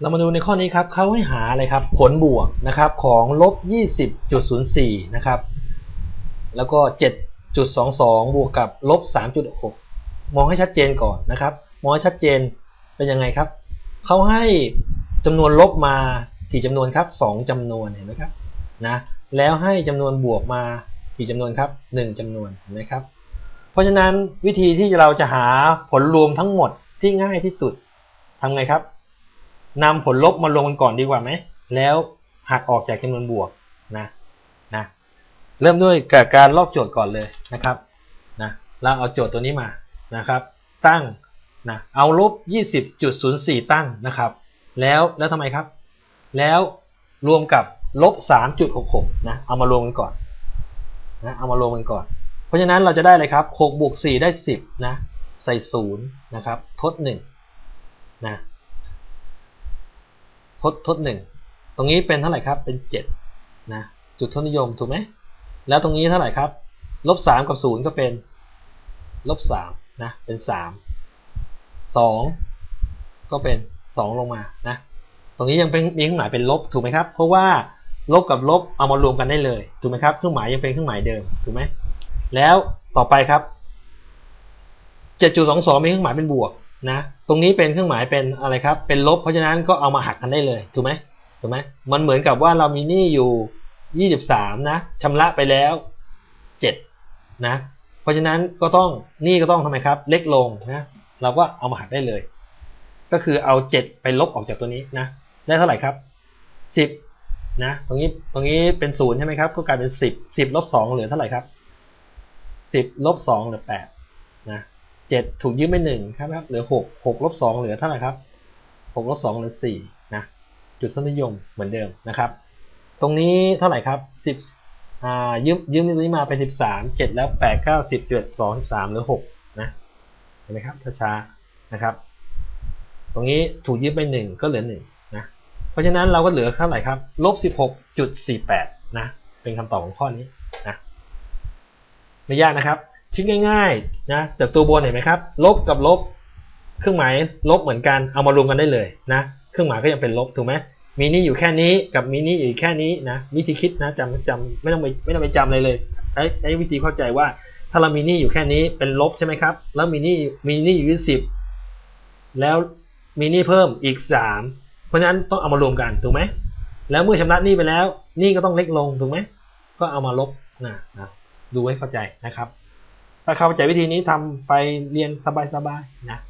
เรามาดูในข้อนี้ครับเขาให้หาอะไรครับ ผลบวกนะครับของลบ 20.04 นะครับ แล้วก็ 7.22 บวกกับลบ 3.6 มองให้ชัดเจนก่อนนะครับ มองให้ชัดเจนเป็นยังไงครับ เขาให้จำนวนลบมากี่จำนวนครับ 2จำนวนเห็นไหมครับนะแล้วให้จำนวนบวกมากี่จำนวนครับ 1จำนวนเห็นไหมครับ เพราะฉะนั้นวิธีที่เราจะหาผลรวมทั้งหมดที่ง่ายที่สุดทำไงครับ นำผลลบมารวมกันก่อนดีกว่าไหม แล้วหักออกจากจำนวนบวกนะนะเริ่มด้วยกับการลอกโจทย์ก่อนเลยนะครับนะเราเอาโจทย์ตัวนี้มานะครับ ตั้งนะเอาลบ 20.04 ตั้งนะครับ แล้วแล้วทำไมครับ แล้วรวมกับลบ 3.66 นะเอามารวมกันก่อนนะเอามารวมกันก่อน เพราะฉะนั้นเราจะได้เลยครับ6บวก4ได้ 10 นะ ใส่ 0 นะครับ ทด 1 นะ ทดทดหนึ่งตรงนี้เป็นเท่าไหร่ครับเป็นเจ็ดนะจุดทศนิยมถูกไหมแล้วตรงนี้เท่าไหร่ครับลบสามกับศูนย์ก็เป็นลบสามนะเป็นสามสองก็เป็นสองลงมานะตรงนี้ยังเป็นมีเครื่องหมายเป็นลบถูกไหมครับ เพราะว่าลบกับลบเอามารวมกันได้เลยถูกไหมครับเครื่องหมายยังเป็นเครื่องหมายเดิมถูกไหมแล้วต่อไปครับ7.22มีเครื่องหมายเป็นบวก นะตรงนี้เป็นเครื่องหมายเป็นอะไรครับ เป็นลบ เพราะฉะนั้นก็เอามาหักกันได้เลยถูกไหมถูกไหมมันเหมือนกับว่าเรามีหนี้อยู่ 23 นะชำระไปแล้ว 7 นะ เพราะฉะนั้นก็ต้องหนี้ก็ต้องทำไมครับ เล็กลงนะเราก็เอามาหักได้เลย ก็คือเอา 7 ไปลบออกจากตัวนี้นะได้เท่าไหร่ครับ 10 นะตรงนี้ตรงนี้เป็นศูนย์ใช่ไหมครับก็กลายเป็น 10 10ลบ2เหลือเท่าไหร่ครับ 10ลบ2เหลือ8นะ เจ็ดถูกยืมไปหนึ่งครับเหลือหกหกลบสองเหลือเท่าไหร่ครับหกลบสองเหลือสี่นะจุดสนิยมเหมือนเดิมนะครับ ตรงนี้เท่าไหร่ครับสิบอ่ายืมยืมนี้มาเป็นสิบสามเจ็ดแล้วแปดเก้าสิบสิบเอ็ดสองสิบสามเหลือหกนะเห็นไหมครับช้าๆนะครับ ตรงนี้ถูกยืมไปหนึ่งก็เหลือหนึ่งนะเพราะฉะนั้นเราก็เหลือเท่าไหร่ครับลบสิบหกจุดสี่แปดนะเป็นคำตอบของข้อนี้นะไม่ยากนะครับ คิดง่ายๆนะจากตัวบนเห็นไหมครับ ลบกับลบ เครื่องหมายลบเหมือนกันเอามารวมกันได้เลยนะ เครื่องหมายก็ยังเป็นลบถูกไหมมีนี้อยู่แค่นี้กับมีนี้อยู่แค่นี้นะวิธีคิดนะจำจำไม่ต้องไปไม่ต้องไปจำเลยเลยใช้ใช้วิธีเข้าใจว่าถ้าเรามีนี้อยู่แค่นี้เป็นลบใช่ไหมครับ แล้วมีนี้มีนี้อยู่ที่สิบแล้วมีนี้เพิ่มอีกสามเพราะฉะนั้นต้องเอามารวมกันถูกไหมแล้วเมื่อชำระหนี้ไปแล้วหนี้ก็ต้องเล็กลงถูกไหมก็เอามาลบนะนะดูให้เข้าใจนะครับ ถ้าเข้าใจวิธีนี้ทำไปเรียนสบายๆนะ